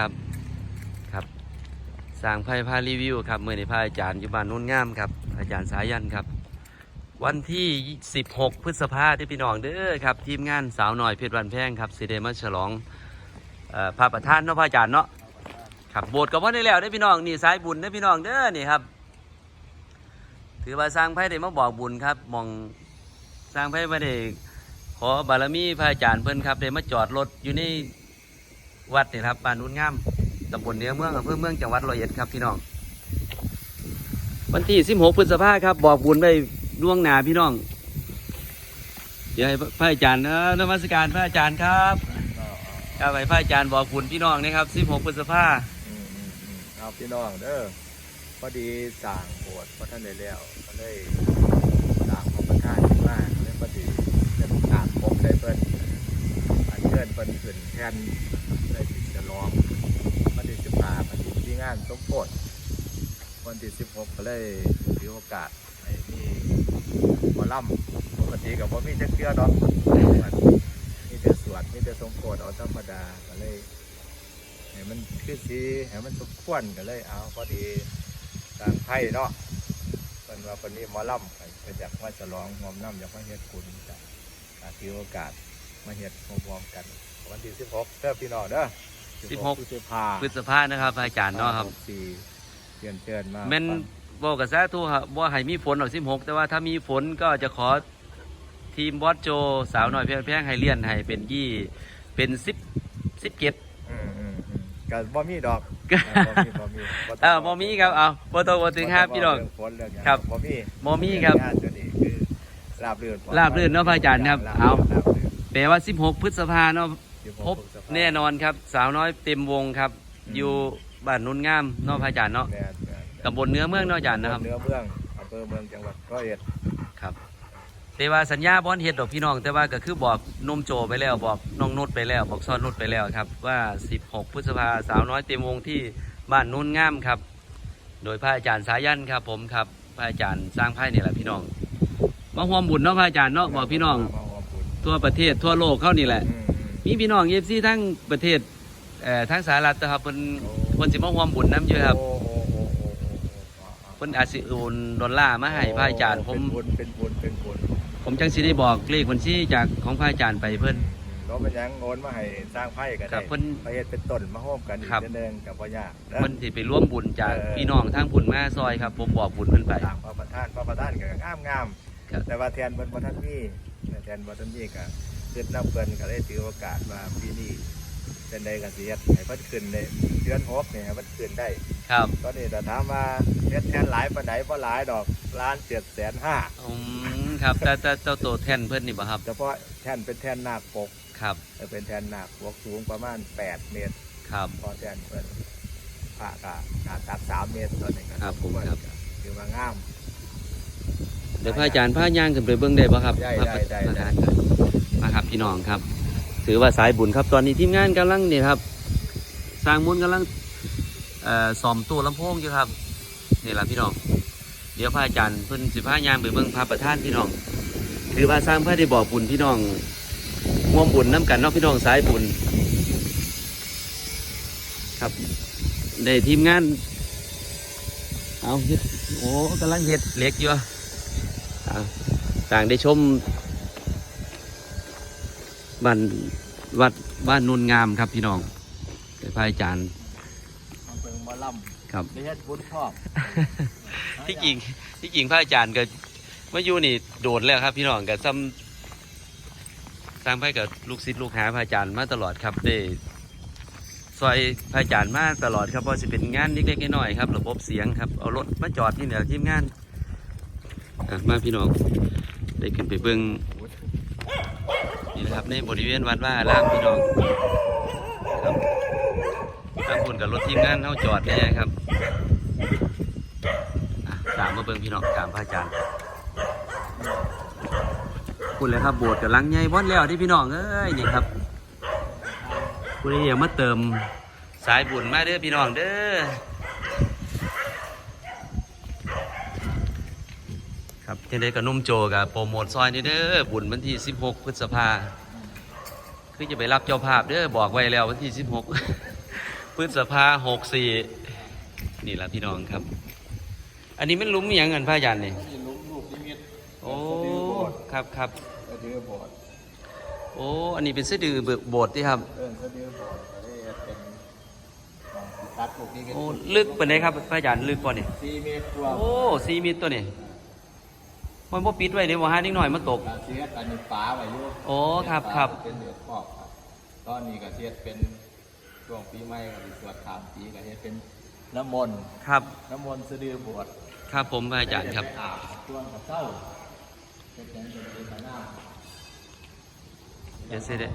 ครับครับสร้างไพ่พารีวิวครับมือในพาอาจารย์อยู่บ้านโนุ่นงามครับ อาจารย์สายันครับ วันที่ 16 พฤษภาที่พี่น้องเด้อครับ ทีมงานสาวหน่อยเพชรวันแพงครับสิเดมาฉลองอพระประธานเนาะพระอาจารย์เนาะครับโบสถ์กับว่าได้แล้วได้พี่น้องนี่สายบุญได้พี่น้องเด้อนี่ครับ ถือว่าสร้างไพ่ได้มาบอกบุญครับมองสร้างไพ่ไม่ได้ขอบารมีพระอาจารย์เพิ่นครับได้มาจอดรถอยู่ใน วัดนี่ครับบ้านนุ่นงามตำบลเนื้อเมืองอำเภอเมืองจังหวัดร้อยเอ็ดครับพี่น้อง วันที่16พฤษภาครับ บอกบุญไปล่วงหนาพี่น้องเดี๋ยวให้พระอาจารย์เออนมัสการพระอาจารย์ครับครับให้พระอาจารย์บอกบุญพี่น้องนะครับ16พฤษภาอืมอืมอืมเอาพี่น้องเด้อพอดีสั่งโบสถ์พระท่านได้แล้วก็เลยสั่งของประธานมาเลยพอดีจะตามปกได้เพิ่น อันเชิญเพิ่นขึ้นแทนได้ติดจะร้องวันที่สิบห้าพอดีที่งานสมโพธิวันที่สิบหกก็เลยถือโอกาสให้มีหมอลำปกติกับว่ามีจักเทื่อดอกมีแต่สวดมีแต่สมโพธิเอาธรรมดาก็เลยให้มันคือสีให้มันสมควรก็เลยเอาพอดีทางไทยเนาะเป็นว่าคนนี้หมอลำไปอยากมาฉลองหอมน้ำอยากมาเฮ็ดคุณจ้ะอาถือโอกาส มาเฮ็ดพร้อมๆกัน วันที่สิบหกเด้อพี่น้องเด้อ16พฤษภาพฤษภานะครับพระอาจารย์เนาะครับ สี่เชิญเชิญมาแม่นบอกกับซาทูครับว่าให้มีฝนหรอก16แต่ว่าถ้ามีฝนก็จะขอทีมบอสโจสาวหน่อยเพียงแพงให้เลี่ยนให้เป็นยี่เป็น10 17อืมอืมอืมก็บ่มีดอกก็บ่มีบ่มีเออมอมีครับเอาบ่ต้องบ่ถึงครับพี่น้องเรื่ฝนเรื่องหยังครับบ่มีมอมีครับงานตัวนี้คือราบรื่นปลอดภัยราบรื่นเนาะพระอาจารย์ครับบเอารื่นราบรื่น แปลว่า 16 พฤษภาเนาะ16พบพฤษภาแน่นอนครับ สาวน้อยเต็มวงครับอืมอยู่บ้านนุ่นงามเนาะพระอาจารย์เนาะแม่นแม่นตำบลเนื้อเมืองเนาะอาจารย์นะครับ เนื้อเมืองอำเภอเมืองจังหวัดร้อยเอ็ดครับแต่ว่าสัญญาบอนเฮ็ดดอกพี่น้อง แต่ว่าก็คือบอกนมโจไปแล้วบอกน้องนุชไปแล้ว บอกซ้อนนุชไปแล้วครับ ว่า 16 พฤษภาสาวน้อยเต็มวงที่บ้านนุ่นงามครับ โดยพระอาจารย์สายันครับ ผมครับพระอาจารย์สร้างไพ่นี่แหละพี่น้องมาห่วมบุญเนาะพระอาจารย์เนาะบอกพี่น้องมาขอบคุณ ทั่วประเทศทั่วโลกเข้านี่แหละอืมอืมมีพี่น้องเอฟซีทั้งประเทศเอ่อทั้งสหรัฐนะครับเพิ่นโอ้เพิ่นสิมาห่วมบุญน้ำเยอะครับโอ้โอ้โอ้โอ้โอ้โอ้เพิ่นอาจสิโอนดอลลาร์มาให้พระอาจารย์ผมเป็นบุญเป็นบุญเป็นบุญผมจังสิได้บอกเลขบัญชีจากของพระอาจารย์ไปเพิ่นเราเป็นหยังโอนมาให้สร้างไพ่กันครัได้บเพิ่นไปเฮ็ดเป็นต้นมาโฮมกันอีกครับ เดือนกับพ่อยากนะ เพิ่นสิไปร่วมบุญจากเออ พี่น้องทางบุญมาซอยครับ ผมบอกบุญเพิ่นไปต่างพระประธานพระประธานก็งามงามครับ แต่ว่าแทนบนประธานมีแท นบนประธานมีก็เกิดน้ำเพิ่นก็เลยถือโอกาสว่าปีนี้เป็นใดกันเสียให้เพิ่นขึ้นในเดือนหกเนี่ยให้เพิ่นขึ้นได้ครับตอนนี้แต่ถามว่าเฮ็ดแทนหลายปานใดบ่หลายดอกล้านเจ็ดแสนห้าอืมครับแต่แต่เจ้าโตแทนเพิ่นนี่บ่ครับเฉพาะแท่นเป็นแท่นนาคปกครับแต่เป็นแท่นนาคปกสูงประมาณ8เมตรครับพอแท่นเพิ่นผ่ากะหนาตัก3เมตรตอนนี้ก็ครับผมครับคือว่างาม เดี๋ยวพระอาจารย์พาย่างขึ้นไปเบิ่งได้บ่ครับได้พระได้ได้ประธานครับมาครับพี่น้องครับ ถือว่าสายบุญครับ ตอนนี้ทีมงานกำลังนี่ครับ สร้างมูลกำลังเอ่อซ่อมตู้ลำโพงอยู่ครับนี่ล่ะพี่น้อง เดี๋ยวพระอาจารย์เพิ่นสิพายางไปเบิ่งพระประธานพี่น้อง ถือว่าสร้างพระได้บอกบุญพี่น้องร่วมบุญน้กันเนาะพี่น้องสายบุญครับได้ทีมงาน เอาเฮ็ดโอ้กำลังเฮ็ดเหล็กอยู่อะอ่า ต่างได้ชมบ้านวัดบ้านนุนงามครับพี่น้องได้พระอาจารย์อำเภอมะล่ครับำได้เฮ็ดบุญพร้อมที่จริงที่จริงพระอาจารย์ก็มาอยู่นี่โดดแล้วครับ พี่น้องกับซ้ำสร้างไพ่กับลูกศิษย์ลูกหาพระอาจารย์มาตลอดครับได้ซอยพระอาจารย์มาตลอดครับเพราะจะเป็นงานเล็กๆน้อยๆครับ ระบบเสียงครับเอารถมาจอดที่เนี่ยทีมงาน อะมาพี่น้องได้ขึ้นไปเบิ้งนี่นะครับในบริเวณวัดว่าอารามพี่น้องครับทางคุณกับรถทีมงานเข้าจอดเนี่ยครับตามมาเบิ่งพี่น้องตามพระอาจารย์คุณเลยครับโบสถ์กับลังใหญ่บอนแล้วที่พี่น้องเอ้ยนี่ครับคุณอยากมาเติมสายบุญมาเด้อพี่น้องเด้อ ครับที่ได้กับนุ่มโจกับโปรโมทซอยนี่เด้อบุญวันที่ 16 พฤษภาคือจะไปรับเจ้าภาพเด้อบอกไว้แล้ววันที่ 16พพฤษภาหกสี่นี่ละพี่น้องครับ อันนี้มันหลุมอหย่างเงินพระอาจารย์นี่นี่ลุมลูกนิมิตโอ้ครับครับสะดือบอดโอ้อันนี้เป็นสะดือโบสถ์ที่ครับเอิ้นสะดือบอดก็ได้เป็นของที่ตัดลูกนิมิตโอ้ลึกปานใดครับพระอาจารย์ลึกป่ะนี่สี่เมตรกว่าโอ้สี่มิตรตัวนี่ มันบ่ปิดไว้เดี๋ยวว่าหานิดหน่อยมันตกกาเสียอันนี้ป๋าไว้อยู่โอ้ครับครับ เป็นเหนือขอบครับตอนนี้กาเสียเป็นช่วงปีใหม่กับสวดขามปีกาเสียเป็นน้ำมนต์ครับ น้ำมนต์สะดือบวชครับผมพระอาจารย์ครับไปอาบช่วงกับเจ้าเป็นยังเป็นเป็นหน้าเดี๋ยวสิได้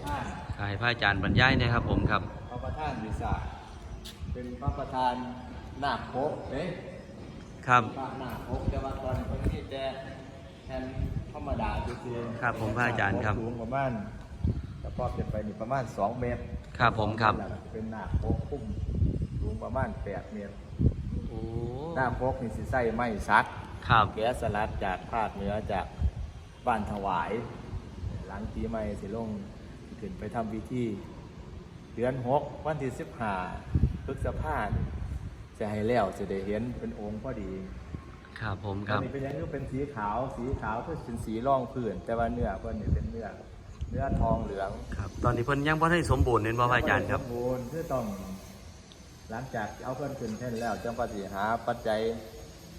ให้พระอาจารย์บรรยายหนะครับ ผมครับ พระประธานวิสาเป็นพระประธานนาคโคเอ๊ะครับพระนาคโคแต่ว่าตอนนี้เพิ่งที่แต่ แทนธรรมดาคือๆครับผมพระอาจารย์ครับ สูงประมาณแล้วก็เป็นไปนี่ประมาณ 2 เมตรครับผมครับแล้วก็เป็นนาคโคคุ้มสูงประมาณ 8 เมตรโอ้นาคโคนี่สิใส่ไม้ซักครับแกะสลัดจากภาคเหนือจากบ้านถวาย หลังปีใหม่สิลงขึ้นไปทำพิธีเดือนหกวันที่สิบห้าพฤษภาคมจะให้แล้วจะได้เห็นเป็นองค์พอดี ครับผมคอัรันบนี้เป็นอยังนี้เป็นสีขาว สีขาวก็เป็นสีร่องผื่นแต่ว่าเนื้อเพิ่นนี่เป็นเนื้อ เนื้อทองเหลืองครับ ตอนนี้เพิ่นยังบ่ได้สมบูรณ์เห็นบ่พระอาจารย์ครับ สมบูรณ์คือต้อง หลังจากเอาเพิ่นขึ้นแท่นแล้วจังปฏิหาปัจจัย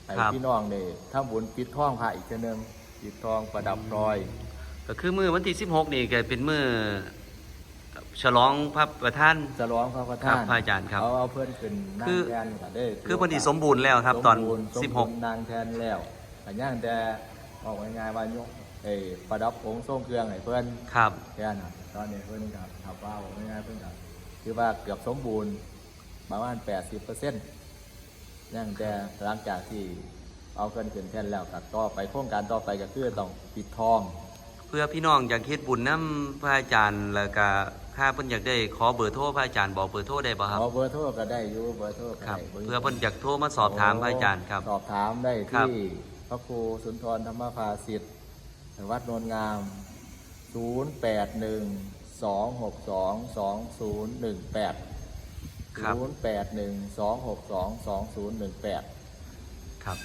ให้ครับ พี่น้องนี่ทำบุญปิดทองพระอีกเทื่อนึงปิดทองประดับพลอย ก็คือมื้อวันที่ 16 นี่ก็เป็นมื้อ ฉลองพระประธาน จะร้องพระประครัธาบนพระอาจารย์ครับเอาเอาเพื่อนขึ้นนางคือ แทนก็ได้คือเพิ่นที่สมบูรณ์แล้วครับ ตอน สมบูรณ์สมบูรณ์16นางแทนแล้วแต่ย่างแต่ออกง่ายๆว่ายกเอ้ยประดับองค์ทรงเครื่องให้เพื่อนครับ แค่นั้นตอนนี้เพื่อนครับถามว่าบอกง่ายๆเพื่อนครับคือว่าเกือบสมบูรณ์ประมาณ80เปอร์เซ็นต์ย่างแต่หลังจากที่เอาเพื่อนขึ้นแท่นแล้วก็ต่อไปโครงการต่อไปก็คือต้องปิดทอง เพื่อพี่น้องอยากเฮ็ดบุญนํพระอาจารย์แล้วก็ ถ้าเพิ่นอยากได้ขอเบอร์โทรพระอาจารย์บอกเบอร์โทรได้บ่ครับ ขอเบอร์โทรก็ได้อยู่เบอร์โทรก็ครับ ได้เพื่อเพิ่นอยากโทรมาสอบถามพระอาจารย์ครับ สอบถามได้ครับ ที่พระครูสุนทรธรรมภาสิทธิ์วัดโนนงาม 081 262 2018 ครับ 081 262 2018 ครับ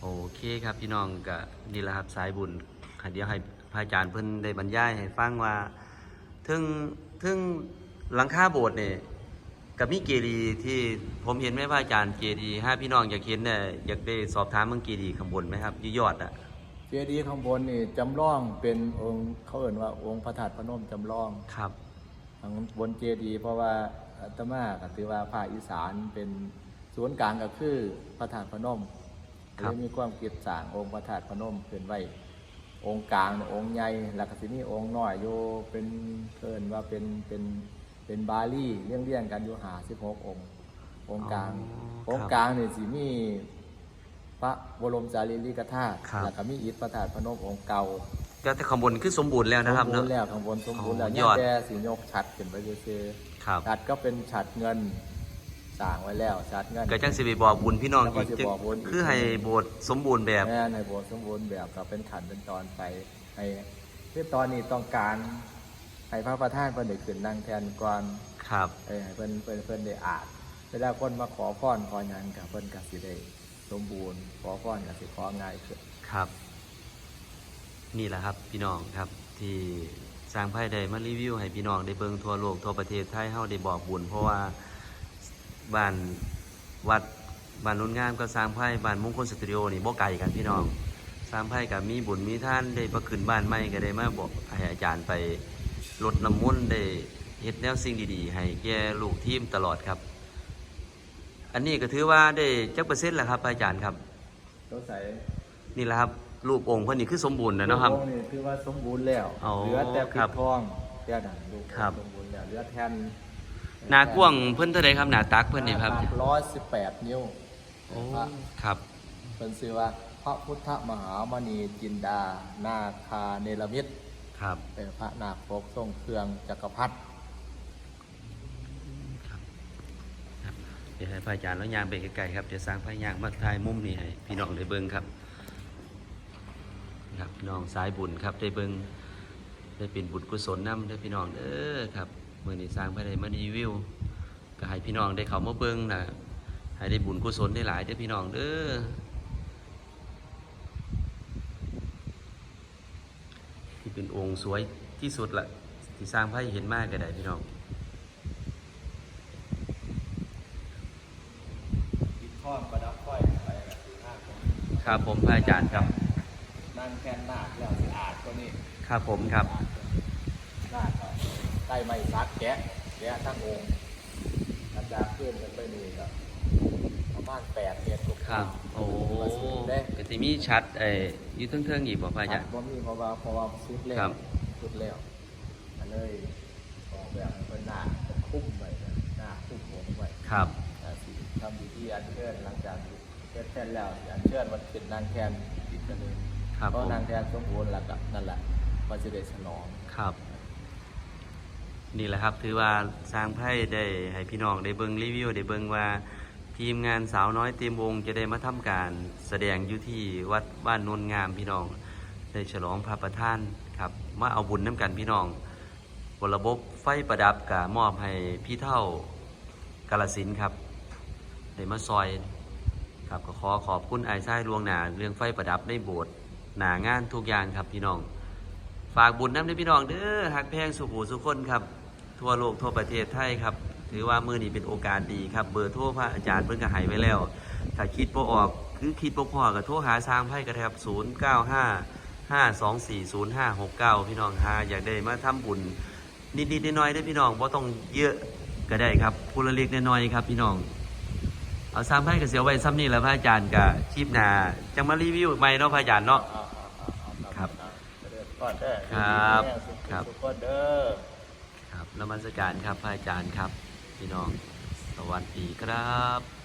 โอเคครับพี่น้องก็นี่แหละครับสายบุญค่ะเดี๋ยวให้พระอาจารย์เพิ่นได้บรรยายให้ฟังว่าถึง ถึงหลังคาโบสถ์เนี่ยกับมีเกดีย์ที่ผมเห็นไหมพระอาจารย์เกดีย์ห้าพี่น้องอยากเห็นเนี่ยอยากได้สอบถามเมืองเกดีย์ข้างบนไหมครับอยี่ยอดอะเจดีย์ข้างบนนี่จำลองเป็นองค์เขาเอ่นว่าองค์พระธาตุพนมจำลองครับทางบนเจดีย์เพราะว่าอาตมาก็ถือว่าภาคอีสานเป็นศูนย์กลางก็คือพระธาตุพนมครับเลยมีความคิดสร้างองค์พระธาตุพนมขึ้นไว้ องค์กลางเนี่ยองค์ใหญ่แล้วก็สิมีองค์น้อยอยู่เป็นเพิ่นว่าเป็นเป็นเป็นบาลีเรียงเรียงๆกันอยู่หาสิบหกองค์ องค์กลางองค์กลางเนี่ยสิมีพระบรมสารีริกธาตุครับ แล้วก็มีอิฐพระธาตุพนมองค์เก่าก็แต่ข้างบนคือสมบูรณ์แล้วนะครับสมบูเนาะ รณ์แล้วข้างบนสมบูรณ์แล้วอ๋อเนี่ยยอด แต่สียกฉัดขึ้นไปเซื่อครับ ๆฉัดก็เป็นฉัดเงิน สร้างไว้แล้วฉัดเงิน ก็จังสิไปบอกบุญพี่น้องแล้วก็อีกสิจึงบอกบุญอีก คือให้โบสถ์สมบูรณ์แบบ แม่ในโบสถ์สมบูรณ์แบบก็เป็นขันเป็นตอนไปให้คือตอนนี้ต้องการให้พระประธานเพิ่นได้ขึ้นนั่งแทนก่อนครับ เอ้ยให้เพิ่นเพิ่นเพิ่นได้อ่านเวลาคนมาขอพรขอหยังกับเพิ่นก็สิได้สมบูรณ์ ขอพรก็สิของ่ายขึ้น ครับ นี่แหละครับพี่น้องครับที่สร้างไพ่ได้มารีวิวให้พี่น้องได้เบิ่งทั่วโลกทั่วประเทศไทยเฮาได้บอกบุญเพราะว่า บ้านวัดบ้านนุ่นงามก็สร้างไพ่บ้านมงคลสตูดิโอนี่บ่ไกลกันพี่น้องสร้างไพ่กับมีบุญมีท่านได้ประขึ้นบ้านใหม่ก็ได้มาบอกให้อาจารย์ไปลดน้ำมนต์ได้เฮ็ดแนวสิ่งดีๆ ให้แก่ลูกทีมตลอดครับ อันนี้ก็ถือว่าได้จักเปอร์เซ็นต์แล้วครับอาจารย์ครับสงสัยนี่แหละครับรูปองค์เพิ่นนี่คือสมบูรณ์แล้วเนาะครับลูกองนี่ถือว่าสมบูรณ์แล้วอ๋อเหลือแต่คปิรัดบทองแค่นั้นลูกครับสมบูรณ์แล้วเหลือแทน หนากว้างเพิ่นเท่าใดครับหนาตักเพิ่นนี่ครับร้อยสิบแปดนิ้วโอ้พระครับเป็นชื่อว่าพระพุทธมหามณีจินดา นาคาเนรมิตครับเป็นพระนาคปกทรงเครื่องจักรพรรดิเดี๋ยวให้พระอาจารย์แล้วยางไปไกลๆครับเดี๋ยวสร้างพระยางมาถ่ายมุมนี้ให้พี่น้องได้เบิ่งครับครับพี่น้องสายบุญครับได้เบิ่งได้เป็นบุญกุศลนำได้อพี่น้องเด้อครับ มื้อนี้สร้างพระได้มารีวิวก็ให้พี่น้องได้เข้ามาเบิ่งนะให้ได้บุญกุศลได้หลายเด้อพี่น้องเด้อที่เป็นองค์สวยที่สุดละที่สร้างไพ่เห็นมากก็ได้พี่น้องติดข้อนประดับค่อยไปกับสีห้าคนครับผมพระอาจารย์ครับนั่งแค่นหน้าแล้วสิอาดก็นี่ครับผมครับหน้าก็ใก ล้ไม่ซักแกะแกะทั้งองค์อาจารย์ขึ้นกันไปนี่ก็ประมาณแปดเมตรทุกครับ โอ้ได้ก็สิมีชัดเอ่ออยู่เทิงๆอีกบ่พระอาจารย์ว่ามีเพราะว่าเพราะว่าสุดแล้วครับสุดแล้วอันเลยออกแบบเป็นหน้าคุ้มไว้นะหน้าคุ้มผมไว้ครับอ่าสิทำพิธีอัญเชิญหลังจากที่เชิญแทนแล้วอัญเชิญวันเป็นนางแทนอีกกันเลยครับเพผราะมนางแทนสมบูรณ์แล้วก็นั่นแหละก็จะได้ฉลองครับ นี่แหละครับถือว่าสร้างไพ่ได้ให้พี่น้องได้เบิงรีวิวได้เบิงว่าทีมงานสาวน้อยเตรียมวงจะได้มาทำการแสดงอยู่ที่วัดบ้านนนงามพี่น้องได้ฉลองพระประธานครับมาเอาบุญน้ำกันพี่น้องบระบบไฟประดับกะมอบให้พี่เท่ากาลสินครับได้มาซอยครับก็ขอขอบคุณไอ้ไส้ลวงหนาเรื่องไฟประดับในโบสถ์หนางานทุกอย่างครับพี่น้อง ฝากบุญน้ำในพี่น้องเด้อหักแพงสุขูสุขคนครับ ทั่วโลกทั่วประเทศไทยครับถือว่ามือนี้เป็นโอกาสดีครับ เบอร์โทรพระอาจารย์เพิ่งก็หายไว้แล้ว ถ้าคิดบ่ออกคือคิดบ่พอก็โทรหาสร้างไพ่กระแทบ0 9 5 5 2 4 0 5 6 9 พี่น้องหาอยากได้มาทำบุญนิดๆน้อยๆได้พี่น้องบ่ต้องเยอะก็ได้ครับพูละเล็กน้อยๆครับพี่น้องเอาสร้างไพ่กับเสียวไว้ซ้ำนี่แหล้วพระอาจารย์กับชีพนาจังมารีวิวใหม่เนาะพระอาจารย์เนาะครับ ครับ ครับเด้อครับ นมัสการครับพระอาจารย์ครับ พี่น้อง สวัสดีครับ